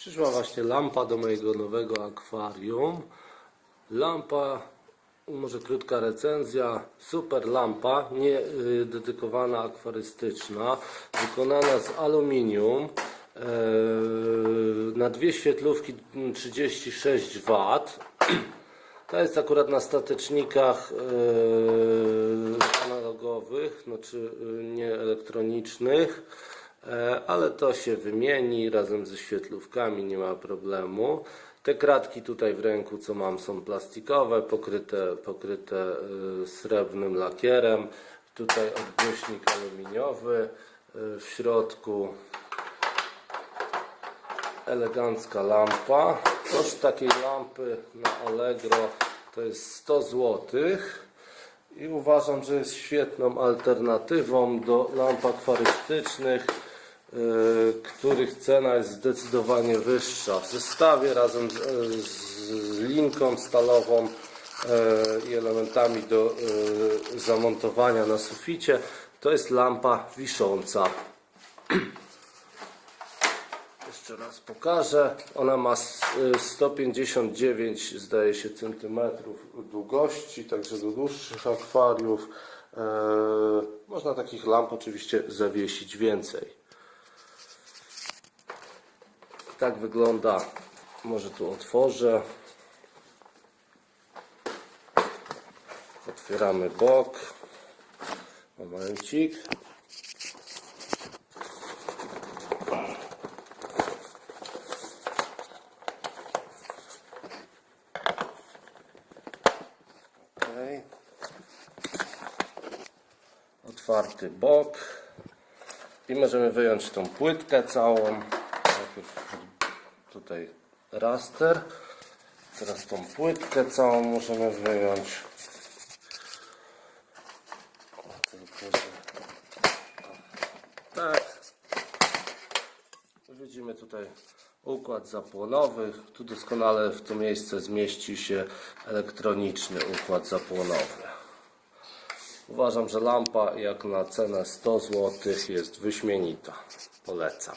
Przyszła właśnie lampa do mojego nowego akwarium. Lampa, może krótka recenzja, super lampa, nie y, dedykowana akwarystyczna, wykonana z aluminium. e, Na dwie świetlówki mm, 36 W. Ta jest akurat na statecznikach e, analogowych, znaczy e, nie elektronicznych, ale to się wymieni razem ze świetlówkami, nie ma problemu. Te kratki tutaj w ręku, co mam, są plastikowe, pokryte, pokryte e, srebrnym lakierem. Tutaj odgłośnik aluminiowy, e, w środku elegancka lampa. Koszt takiej lampy na Allegro to jest 100 zł. I uważam, że jest świetną alternatywą do lamp akwarystycznych, których cena jest zdecydowanie wyższa. W zestawie razem z, z linką stalową yy, i elementami do yy, zamontowania na suficie to jest lampa wisząca. Jeszcze raz pokażę. Ona ma s- y, 159 zdaje się centymetrów długości, także do dłuższych akwariów. E, można takich lamp oczywiście zawiesić więcej. Tak wygląda. Może tu otworzę. Otwieramy bok. Momencik. Otwarty bok. I możemy wyjąć tą płytkę całą. Tutaj raster. Teraz tą płytkę całą możemy wyjąć. Tak. Widzimy tutaj układ zapłonowy. Tu doskonale w to miejsce zmieści się elektroniczny układ zapłonowy. Uważam, że lampa jak na cenę 100 zł jest wyśmienita. Polecam.